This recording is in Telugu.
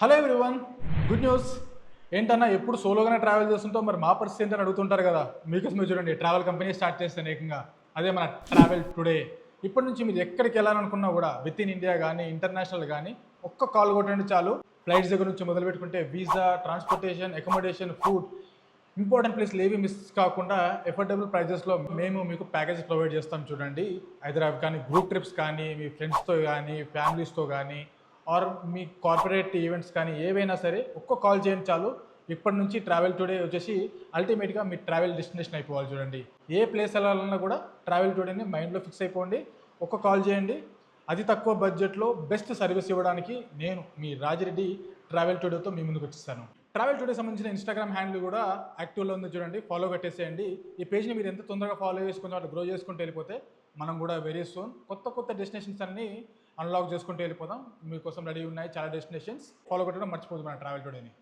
Hello everyone good news. ఏంటన్నా ఎప్పుడు సోలోగానే ట్రావెల్ చేస్తుంటాం మరి మా పరిస్థితి ఏంటని అడుగుతుంటారు కదా. మీకోసం మీరు చూడండి ట్రావెల్ కంపెనీ స్టార్ట్ చేస్తాను ఏకంగా. అదే మన ట్రావెల్ టుడే. ఇప్పటి నుంచి మీరు ఎక్కడికి వెళ్ళాలనుకున్నా కూడా విత్ ఇన్ ఇండియా కానీ ఇంటర్నేషనల్ కానీ ఒక్క కాల్ కొట్టండి చాలు. ఫ్లైట్స్ దగ్గర నుంచి మొదలు పెట్టుకుంటే visa transportation accommodation food important ప్లేస్లు ఏవి మిస్ కాకుండా ఎఫోర్డబుల్ ప్రైజెస్లో మేము మీకు ప్యాకేజ్ ప్రొవైడ్ చేస్తాం చూడండి. హైదరాబాద్ కానీ గ్రూప్ ట్రిప్స్ కానీ మీ ఫ్రెండ్స్తో కానీ ఫ్యామిలీస్తో కానీ ఆర్ మీ కార్పొరేట్ ఈవెంట్స్ కానీ ఏవైనా సరే ఒక్క కాల్ చేయండి చాలు. ఇప్పటి నుంచి ట్రావెల్ టుడే వచ్చేసి అల్టిమేట్గా మీ ట్రావెల్ డెస్టినేషన్ అయిపోవాలి చూడండి. ఏ ప్లేస్ వెళ్ళాలన్నా కూడా ట్రావెల్ టుడేని మైండ్లో ఫిక్స్ అయిపోండి. ఒక్క కాల్ చేయండి. అతి తక్కువ బడ్జెట్లో బెస్ట్ సర్వీస్ ఇవ్వడానికి నేను మీ రాజిరెడ్డి ట్రావెల్ టుడేతో మీ ముందుకు వచ్చేస్తాను ట్రావెల్ టుడే సంబంధించిన ఇన్స్టాగ్రామ్ హ్యాండిల్ కూడా యాక్టివ్లో ఉంది చూడండి. ఫాలో కట్టేసేయండి. ఈ పేజ్ని మీరు ఎంత తొందరగా ఫాలో చేసుకుని అట్లా గ్రో చేసుకుంటూ వెళ్ళిపోతే మనం కూడా వెరీ సూన్ కొత్త కొత్త డెస్టినేషన్స్ అన్ని అన్లాక్ చేసుకుంటూ వెళ్ళిపోదాం. మీకోసం రెడీ ఉన్నాయి చాలా డెస్టినేషన్స్ ఫాలో కొట్టడం మర్చిపోదు మన ట్రావెల్ టుడేని